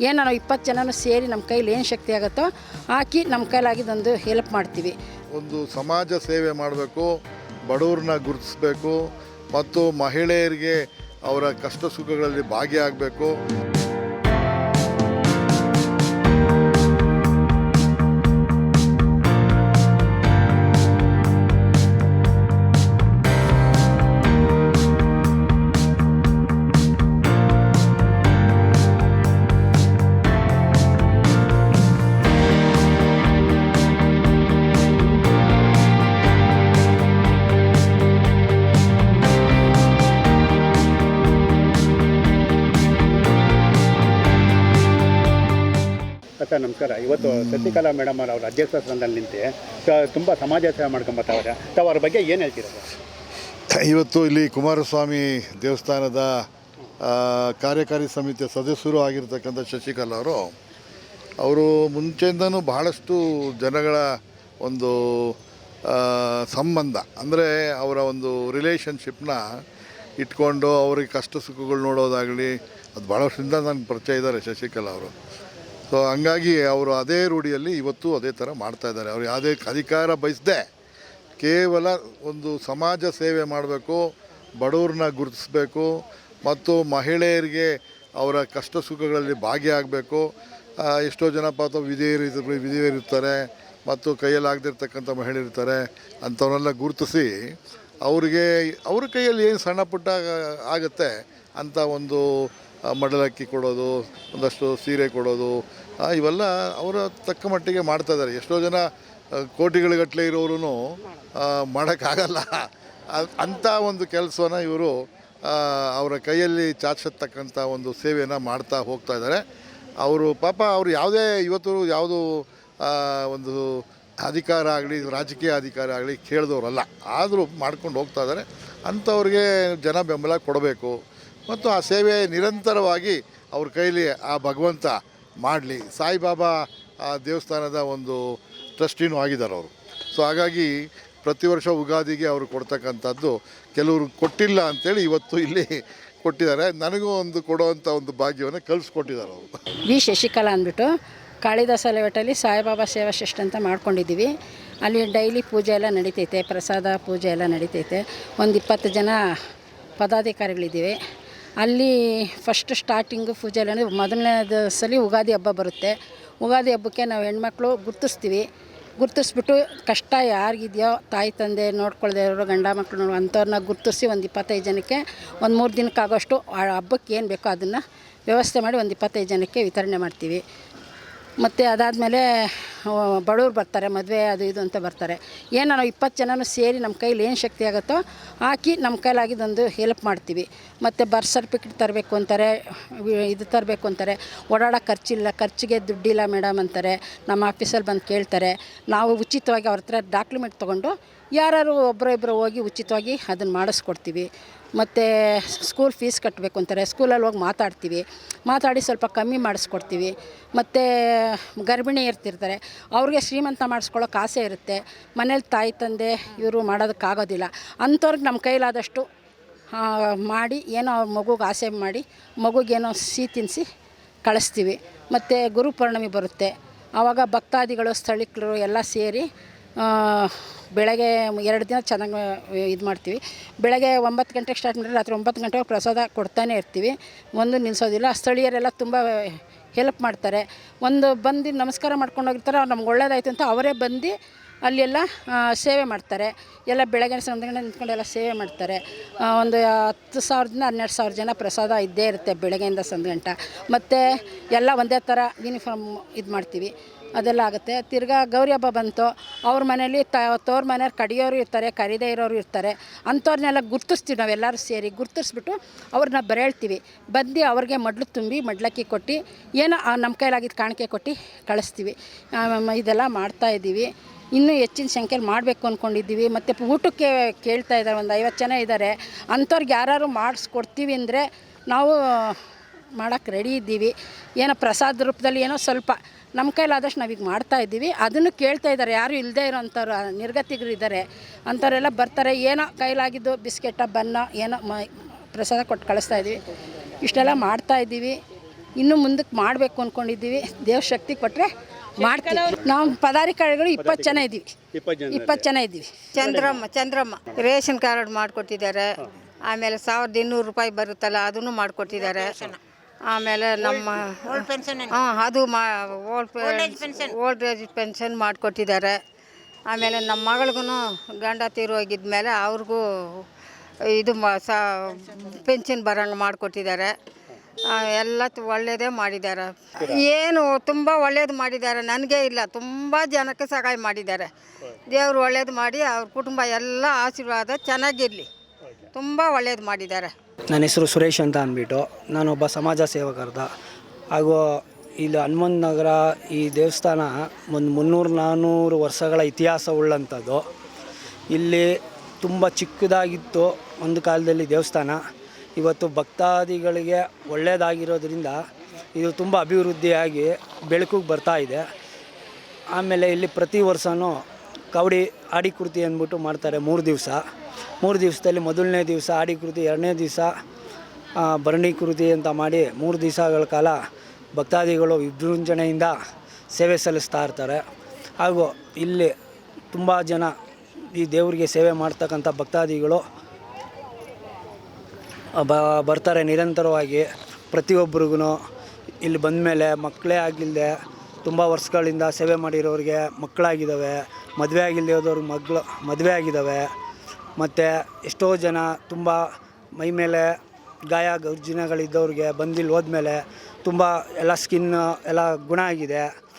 ಏನು ನಾವು ಇಪ್ಪತ್ತು ಜನನೂ ಸೇರಿ ನಮ್ಮ ಕೈಲಿ ಏನು ಶಕ್ತಿ ಆಗುತ್ತೋ ಹಾಕಿ ನಮ್ಮ ಕೈಲಾಗಿದ್ದೊಂದು ಹೆಲ್ಪ್ ಮಾಡ್ತೀವಿ. ಒಂದು ಸಮಾಜ ಸೇವೆ ಮಾಡಬೇಕು, ಬಡವ್ರನ್ನ ಗುರುತಿಸಬೇಕು ಮತ್ತು ಮಹಿಳೆಯರಿಗೆ ಅವರ ಕಷ್ಟ ಸುಖಗಳಲ್ಲಿ ಭಾಗಿಯಾಗಬೇಕು. ನಮಸ್ಕಾರ. ಇವತ್ತು ಶಶಿಕಲಾ ಮೇಡಮ್ ಅವರು ಅಧ್ಯಕ್ಷ ಸ್ಥಾನದಲ್ಲಿ ನಿಂತು ತುಂಬ ಸಮಾಜ ಸೇವೆ ಮಾಡ್ಕೊಂಬತ್ತವ್ರೆ. ತಾವು ಅವ್ರ ಬಗ್ಗೆ ಏನು ಹೇಳ್ತೀರಾ ಇವತ್ತು ಇಲ್ಲಿ ಕುಮಾರಸ್ವಾಮಿ ದೇವಸ್ಥಾನದ ಕಾರ್ಯಕಾರಿ ಸಮಿತಿಯ ಸದಸ್ಯರು ಆಗಿರ್ತಕ್ಕಂಥ ಶಶಿಕಲಾ ಅವರು ಅವರು ಮುಂಚೆಯಿಂದನೂ ಬಹಳಷ್ಟು ಜನಗಳ ಒಂದು ಸಂಬಂಧ ಅಂದರೆ ಅವರ ಒಂದು ರಿಲೇಷನ್ಶಿಪ್ನ ಇಟ್ಕೊಂಡು ಅವ್ರಿಗೆ ಕಷ್ಟ ಸುಖಗಳು ನೋಡೋದಾಗಲಿ ಅದು ಭಾಳ ವರ್ಷದಿಂದ ನನಗೆ ಪರಿಚಯ ಇದ್ದಾರೆ ಶಶಿಕಲಾ ಅವರು. ಸೊ ಹಂಗಾಗಿ ಅವರು ಅದೇ ರೂಢಿಯಲ್ಲಿ ಇವತ್ತು ಅದೇ ಥರ ಮಾಡ್ತಾ ಇದ್ದಾರೆ. ಅವ್ರು ಯಾವುದೇ ಅಧಿಕಾರ ಬಯಸದೆ ಕೇವಲ ಒಂದು ಸಮಾಜ ಸೇವೆ ಮಾಡಬೇಕು, ಬಡವ್ರನ್ನ ಗುರುತಿಸಬೇಕು ಮತ್ತು ಮಹಿಳೆಯರಿಗೆ ಅವರ ಕಷ್ಟ ಸುಖಗಳಲ್ಲಿ ಭಾಗಿಯಾಗಬೇಕು. ಎಷ್ಟೋ ಜನ ಪಾತ್ರ ವಿಧೇಯರು ಇರ್ತಾರೆ ಮತ್ತು ಕೈಯಲ್ಲಿ ಆಗದಿರ್ತಕ್ಕಂಥ ಮಹಿಳೆಯರಿರ್ತಾರೆ ಇರ್ತಾರೆ, ಅಂಥವನ್ನೆಲ್ಲ ಗುರುತಿಸಿ ಅವರಿಗೆ, ಅವ್ರ ಕೈಯಲ್ಲಿ ಏನು ಸಣ್ಣ ಪುಟ್ಟ ಆಗುತ್ತೆ ಅಂತ ಒಂದು ಮಡಲಕ್ಕಿ ಕೊಡೋದು, ಒಂದಷ್ಟು ಸೀರೆ ಕೊಡೋದು ಇವೆಲ್ಲ ಅವರ ತಕ್ಕ ಮಟ್ಟಿಗೆ ಮಾಡ್ತಾ ಇದ್ದಾರೆ. ಎಷ್ಟೋ ಜನ ಕೋಟಿಗಳಗಟ್ಟಲೆ ಇರೋರು ಮಾಡೋಕ್ಕಾಗಲ್ಲ. ಅಂಥ ಒಂದು ಕೆಲಸನ ಇವರು ಅವರ ಕೈಯಲ್ಲಿ ಚಾಚತಕ್ಕಂಥ ಒಂದು ಸೇವೆಯನ್ನು ಮಾಡ್ತಾ ಹೋಗ್ತಾ ಇದ್ದಾರೆ. ಅವರು ಪಾಪ ಅವರು ಯಾವುದೇ ಇವತ್ತು ಯಾವುದು ಒಂದು ಅಧಿಕಾರ ಆಗಲಿ, ರಾಜಕೀಯ ಅಧಿಕಾರ ಆಗಲಿ ಕೇಳಿದವರಲ್ಲ ಆದರೂ ಮಾಡ್ಕೊಂಡು ಹೋಗ್ತಾ ಇದ್ದಾರೆ. ಅಂಥವ್ರಿಗೆ ಜನ ಬೆಂಬಲ ಕೊಡಬೇಕು. ಮತ್ತು ಆ ಸೇವೆ ನಿರಂತರವಾಗಿ ಅವ್ರ ಕೈಲಿ ಆ ಭಗವಂತ ಮಾಡಲಿ. ಸಾಯಿಬಾಬಾ ಆ ದೇವಸ್ಥಾನದ ಒಂದು ಟ್ರಸ್ಟಿನೂ ಆಗಿದ್ದಾರೆ ಅವರು. ಸೊ, ಹಾಗಾಗಿ ಪ್ರತಿ ವರ್ಷ ಉಗಾದಿಗೆ ಅವರು ಕೊಡ್ತಕ್ಕಂಥದ್ದು ಕೆಲವರು ಕೊಟ್ಟಿಲ್ಲ ಅಂತೇಳಿ ಇವತ್ತು ಇಲ್ಲಿ ಕೊಟ್ಟಿದ್ದಾರೆ. ನನಗೂ ಒಂದು ಕೊಡುವಂಥ ಒಂದು ಭಾಗ್ಯವನ್ನು ಕಲಿಸ್ಕೊಟ್ಟಿದ್ದಾರೆ ಅವರು. ವಿ. ಶಶಿಕಲಾ ಅಂದ್ಬಿಟ್ಟು ಕಾಳಿದಾಸ ಲೇಔಟಲ್ಲಿ ಸಾಯಿಬಾಬಾ ಸೇವಾ ಶಿಷ್ಟ ಅಂತ ಮಾಡ್ಕೊಂಡಿದ್ದೀವಿ. ಅಲ್ಲಿ ಡೈಲಿ ಪೂಜೆ ಎಲ್ಲ ನಡೀತೈತೆ, ಪ್ರಸಾದ ಪೂಜೆ ಎಲ್ಲ ನಡೀತೈತೆ. ಒಂದು ಇಪ್ಪತ್ತು ಜನ ಪದಾಧಿಕಾರಿಗಳಿದ್ದೀವಿ. ಅಲ್ಲಿ ಫಸ್ಟ್ ಸ್ಟಾರ್ಟಿಂಗು ಪೂಜೆ ಎಲ್ಲ ಅಂದರೆ ಮೊದಲನೇ ಸಲ ಉಗಾದಿ ಹಬ್ಬ ಬರುತ್ತೆ. ಉಗಾದಿ ಹಬ್ಬಕ್ಕೆ ನಾವು ಹೆಣ್ಮಕ್ಳು ಗುರ್ತಿಸ್ತೀವಿ. ಗುರ್ತಿಸ್ಬಿಟ್ಟು ಕಷ್ಟ ಯಾರಿಗಿದೆಯೋ ತಾಯಿ, ತಂದೆ ನೋಡ್ಕೊಳ್ದೆ ಇರೋರು, ಗಂಡ ಮಕ್ಕಳು ನೋಡೋ ಅಂಥವ್ರನ್ನ ಗುರ್ತಿಸಿ ಒಂದು ಇಪ್ಪತ್ತೈದು ಜನಕ್ಕೆ ಒಂದು ಮೂರು ದಿನಕ್ಕಾಗೋಷ್ಟು ಆ ಹಬ್ಬಕ್ಕೆ ಏನು ಬೇಕೋ ಅದನ್ನು ವ್ಯವಸ್ಥೆ ಮಾಡಿ ಒಂದು ಇಪ್ಪತ್ತೈದು ಜನಕ್ಕೆ ವಿತರಣೆ ಮಾಡ್ತೀವಿ. ಮತ್ತು ಅದಾದಮೇಲೆ ಬಡವ್ರು ಬರ್ತಾರೆ, ಮದುವೆ ಅದು ಇದು ಅಂತ ಬರ್ತಾರೆ. ಏನೋ ಇಪ್ಪತ್ತು ಜನನೂ ಸೇರಿ ನಮ್ಮ ಕೈಲಿ ಏನು ಶಕ್ತಿ ಆಗುತ್ತೋ ಹಾಕಿ ನಮ್ಮ ಕೈಲಾಗಿದ್ದೊಂದು ಹೆಲ್ಪ್ ಮಾಡ್ತೀವಿ. ಮತ್ತು ಬರ್ತ್ ಸರ್ಟಿಫಿಕೇಟ್ ತರಬೇಕು ಅಂತಾರೆ, ಇದು ತರಬೇಕು ಅಂತಾರೆ. ಓಡಾಡೋ ಖರ್ಚಿಲ್ಲ, ಖರ್ಚಿಗೆ ದುಡ್ಡಿಲ್ಲ ಮೇಡಮ್ ಅಂತಾರೆ. ನಮ್ಮ ಆಫೀಸಲ್ಲಿ ಬಂದು ಕೇಳ್ತಾರೆ. ನಾವು ಉಚಿತವಾಗಿ ಅವ್ರ ಹತ್ರ ಡಾಕ್ಯುಮೆಂಟ್ ತೊಗೊಂಡು ಯಾರು ಒಬ್ಬರು ಇಬ್ಬರು ಹೋಗಿ ಉಚಿತವಾಗಿ ಅದನ್ನು ಮಾಡಿಸ್ಕೊಡ್ತೀವಿ. ಮತ್ತು ಸ್ಕೂಲ್ ಫೀಸ್ ಕಟ್ಟಬೇಕು ಅಂತಾರೆ. ಸ್ಕೂಲಲ್ಲಿ ಹೋಗಿ ಮಾತಾಡ್ತೀವಿ. ಮಾತಾಡಿ ಸ್ವಲ್ಪ ಕಮ್ಮಿ ಮಾಡಿಸ್ಕೊಡ್ತೀವಿ. ಮತ್ತು ಗರ್ಭಿಣಿ ಇರ್ತಿರ್ತಾರೆ. ಅವ್ರಿಗೆ ಶ್ರೀಮಂತ ಮಾಡಿಸ್ಕೊಳ್ಳೋಕೆ ಆಸೆ ಇರುತ್ತೆ. ಮನೇಲಿ ತಾಯಿ, ತಂದೆ ಇವರು ಮಾಡೋದಕ್ಕಾಗೋದಿಲ್ಲ. ಅಂಥವ್ರಿಗೆ ನಮ್ಮ ಕೈಲಾದಷ್ಟು ಮಾಡಿ, ಏನೋ ಮಗುಗೆ ಆಸೆ ಮಾಡಿ ಮಗುಗೇನೋ ಸಿಹಿ ತಿನ್ನಿಸಿ ಕಳಿಸ್ತೀವಿ. ಮತ್ತು ಗುರು ಪೌರ್ಣಮಿ ಬರುತ್ತೆ. ಆವಾಗ ಭಕ್ತಾದಿಗಳು, ಸ್ಥಳೀಕರು ಎಲ್ಲ ಸೇರಿ ಬೆಳಗ್ಗೆ ಎರಡು ದಿನ ಚೆನ್ನಾಗಿ ಇದು ಮಾಡ್ತೀವಿ. ಬೆಳಗ್ಗೆ ಒಂಬತ್ತು ಗಂಟೆಗೆ ಸ್ಟಾರ್ಟ್ ಮಾಡಿದ್ರೆ ರಾತ್ರಿ ಒಂಬತ್ತು ಗಂಟೆಗೆ ಪ್ರಸಾದ ಕೊಡ್ತಾನೆ ಇರ್ತೀವಿ. ಒಂದು ನಿಲ್ಲಿಸೋದಿಲ್ಲ ಸ್ಥಳೀಯರೆಲ್ಲ ತುಂಬ ಹೆಲ್ಪ್ ಮಾಡ್ತಾರೆ. ಒಂದು ಬಂದು ನಮಸ್ಕಾರ ಮಾಡ್ಕೊಂಡು ಹೋಗಿರ್ತಾರೆ, ಅವ್ರು ನಮ್ಗೆ ಒಳ್ಳೇದಾಯ್ತು ಅಂತ ಅವರೇ ಬಂದು ಅಲ್ಲೆಲ್ಲ ಸೇವೆ ಮಾಡ್ತಾರೆ. ಎಲ್ಲ ಬೆಳಗ್ಗೆ ಸಂಧ್ಯಾಗಂಟೆ ನಿಂತ್ಕೊಂಡು ಎಲ್ಲ ಸೇವೆ ಮಾಡ್ತಾರೆ. ಒಂದು ಹತ್ತು ಸಾವಿರದಿಂದ ಹನ್ನೆರಡು ಸಾವಿರ ಜನ ಪ್ರಸಾದ ಇದ್ದೇ ಇರುತ್ತೆ ಬೆಳಗ್ಗೆಯಿಂದ ಸಂಧ್ಗಂಟ ಮತ್ತು ಎಲ್ಲ ಒಂದೇ ಥರ ಯೂನಿಫಾರ್ಮ್ ಇದು ಮಾಡ್ತೀವಿ. ಅದೆಲ್ಲ ಆಗುತ್ತೆ. ತಿರ್ಗಾ ಗೌರಿ ಹಬ್ಬ ಬಂತು. ಅವ್ರ ಮನೇಲಿ ತ ತವ್ರ ಮನೆಯವ್ರು ಕಡಿಯೋರು ಇರ್ತಾರೆ, ಕರಿದೇ ಇರೋರು ಇರ್ತಾರೆ. ಅಂಥವ್ರನ್ನೆಲ್ಲ ಗುರ್ತಿಸ್ತೀವಿ ನಾವೆಲ್ಲರೂ ಸೇರಿ. ಗುರ್ತಿಸ್ಬಿಟ್ಟು ಅವ್ರನ್ನ ಬರೇಳ್ತೀವಿ. ಬಂದು ಅವ್ರಿಗೆ ಮಡ್ಲು ತುಂಬಿ ಮಡ್ಲಕ್ಕಿ ಕೊಟ್ಟು, ಏನೋ ನಮ್ಮ ಕೈಲಾಗಿದ್ದು ಕಾಣಿಕೆ ಕೊಟ್ಟು ಕಳಿಸ್ತೀವಿ. ಇದೆಲ್ಲ ಇದೆಲ್ಲ ಮಾಡ್ತಾಯಿದ್ದೀವಿ ಇನ್ನೂ ಹೆಚ್ಚಿನ ಸಂಖ್ಯೆಯಲ್ಲಿ ಮಾಡಬೇಕು ಅಂದ್ಕೊಂಡಿದ್ದೀವಿ ಮತ್ತು ಊಟಕ್ಕೆ ಕೇಳ್ತಾ ಇದ್ದಾರೆ. ಒಂದು ಐವತ್ತು ಜನ ಇದ್ದಾರೆ ಅಂಥವ್ರಿಗೆ ಯಾರು ಮಾಡಿಸ್ಕೊಡ್ತೀವಿ ಅಂದರೆ ನಾವು ಮಾಡೋಕ್ಕೆ ರೆಡಿ ಇದ್ದೀವಿ. ಏನೋ ಪ್ರಸಾದ ರೂಪದಲ್ಲಿ ಏನೋ ಸ್ವಲ್ಪ ನಮ್ಮ ಕೈಲಾದಷ್ಟು ನಾವೀಗ ಮಾಡ್ತಾ ಇದ್ದೀವಿ. ಅದನ್ನು ಕೇಳ್ತಾ ಇದ್ದಾರೆ. ಯಾರು ಇಲ್ಲದೇ ಇರೋಂಥವ್ರು ನಿರ್ಗತಿಗರು ಇದ್ದಾರೆ. ಅಂಥವರೆಲ್ಲ ಬರ್ತಾರೆ. ಏನೋ ಕೈಲಾಗಿದ್ದು ಬಿಸ್ಕೆಟ ಬನ್ನ ಏನೋ ಮ ಪ್ರಸಾದ ಕೊಟ್ಟು ಕಳಿಸ್ತಾ ಇದ್ದೀವಿ. ಇಷ್ಟೆಲ್ಲ ಮಾಡ್ತಾ ಇದ್ದೀವಿ. ಇನ್ನೂ ಮುಂದಕ್ಕೆ ಮಾಡಬೇಕು ಅಂದ್ಕೊಂಡಿದ್ದೀವಿ ದೇವ್ರ ಶಕ್ತಿ ಕೊಟ್ಟರೆ ಮಾಡ್ತೀವಿ. ನಾವು ಪದಾಧಿಕಾರಿಗಳು ಇಪ್ಪತ್ತು ಜನ ಇದ್ದೀವಿ. ಇಪ್ಪತ್ತು ಜನ ಇಪ್ಪತ್ತು ಜನ ಇದ್ದೀವಿ. ಚಂದ್ರಮ್ಮ ಚಂದ್ರಮ್ಮ ರೇಷನ್ ಕಾರ್ಡ್ ಮಾಡಿಕೊಟ್ಟಿದ್ದಾರೆ. ಆಮೇಲೆ ಸಾವಿರದ ಇನ್ನೂರು ರೂಪಾಯಿ ಬರುತ್ತಲ್ಲ ಅದನ್ನು ಮಾಡಿಕೊಟ್ಟಿದ್ದಾರೆ. ಆಮೇಲೆ ನಮ್ಮ ಹಾಂ ಅದು ಮಾ ಓಲ್ಡ್ ಓಲ್ಡ್ ಏಜ್ ಪೆನ್ಷನ್ ಮಾಡಿಕೊಟ್ಟಿದ್ದಾರೆ. ಆಮೇಲೆ ನಮ್ಮ ಮಗಳಿಗೂ ಗಂಡ ತೀರೋಗಿದ್ಮೇಲೆ ಅವ್ರಿಗೂ ಇದು ಮಾ ಸಾ ಪೆನ್ಷನ್ ಬರೋಂಗೆ ಮಾಡಿಕೊಟ್ಟಿದ್ದಾರೆ. ಎಲ್ಲ ಒಳ್ಳೆಯದೇ ಒಳ್ಳೇದೇ ಮಾಡಿದ್ದಾರೆ. ಏನು ತುಂಬ ಒಳ್ಳೇದು ಮಾಡಿದ್ದಾರೆ. ನನಗೆ ಇಲ್ಲ ತುಂಬ ಜನಕ್ಕೆ ಸಹಾಯ ಮಾಡಿದ್ದಾರೆ. ದೇವರು ಒಳ್ಳೇದು ಮಾಡಿ ಅವ್ರ ಕುಟುಂಬ ಎಲ್ಲ ಆಶೀರ್ವಾದ ಚೆನ್ನಾಗಿರಲಿ. ತುಂಬ ಒಳ್ಳೇದು ಮಾಡಿದ್ದಾರೆ. ನನ್ನ ಹೆಸರು ಸುರೇಶ್ ಅಂತ ಅಂದ್ಬಿಟ್ಟು ನಾನೊಬ್ಬ ಸಮಾಜ ಸೇವಕರ್ದ. ಹಾಗೂ ಇಲ್ಲಿ ಹನುಮಂತ ನಗರ ಈ ದೇವಸ್ಥಾನ ಒಂದು ಮುನ್ನೂರು ನಾನ್ನೂರು ವರ್ಷಗಳ ಇತಿಹಾಸ ಉಳ್ಳಂಥದ್ದು. ಇಲ್ಲಿ ತುಂಬ ಚಿಕ್ಕದಾಗಿತ್ತು ಒಂದು ಕಾಲದಲ್ಲಿ ದೇವಸ್ಥಾನ. ಇವತ್ತು ಭಕ್ತಾದಿಗಳಿಗೆ ಒಳ್ಳೆಯದಾಗಿರೋದ್ರಿಂದ ಇದು ತುಂಬ ಅಭಿವೃದ್ಧಿಯಾಗಿ ಬೆಳಕಿಗೆ ಬರ್ತಾ ಇದೆ. ಆಮೇಲೆ ಇಲ್ಲಿ ಪ್ರತಿ ವರ್ಷವೂ ಕವಡಿ ಆಡಿಕೃತಿ ಅಂದ್ಬಿಟ್ಟು ಮಾಡ್ತಾರೆ ಮೂರು ದಿವಸ. ಮೂರು ದಿವಸದಲ್ಲಿ ಮೊದಲನೇ ದಿವಸ ಆಡಿ ಕೃತಿ, ಎರಡನೇ ದಿವಸ ಭರಣಿ ಕೃತಿ ಅಂತ ಮಾಡಿ ಮೂರು ದಿವಸಗಳ ಕಾಲ ಭಕ್ತಾದಿಗಳು ವಿಜೃಂಜನೆಯಿಂದ ಸೇವೆ ಸಲ್ಲಿಸ್ತಾ ಇರ್ತಾರೆ. ಹಾಗೂ ಇಲ್ಲಿ ತುಂಬ ಜನ ಈ ದೇವರಿಗೆ ಸೇವೆ ಮಾಡ್ತಕ್ಕಂಥ ಭಕ್ತಾದಿಗಳು ಬ, ಬರ್ತಾರೆ ನಿರಂತರವಾಗಿ ಪ್ರತಿಯೊಬ್ಬರಿಗೂ ಇಲ್ಲಿ ಬಂದಮೇಲೆ ಮಕ್ಕಳೇ ಆಗಿಲ್ಲದೆ ತುಂಬ ವರ್ಷಗಳಿಂದ ಸೇವೆ ಮಾಡಿರೋರಿಗೆ ಮಕ್ಕಳಾಗಿದ್ದಾವೆ, ಮದುವೆ ಆಗಿಲ್ಲದೆ ಹೋದವ್ರಿಗೆ ಮಗಳು, ಮದುವೆ ಆಗಿದ್ದಾವೆ. ಮತ್ತು ಎಷ್ಟೋ ಜನ ತುಂಬ ಮೈ ಮೇಲೆ ಗಾಯ, ಗರ್ಜಿನಗಳಿದ್ದವ್ರಿಗೆ ಬಂದಿಲ್ಲಿ ಹೋದ್ಮೇಲೆ ತುಂಬ ಎಲ್ಲ ಸ್ಕಿನ್ ಎಲ್ಲ ಗುಣ ಆಗಿದೆ.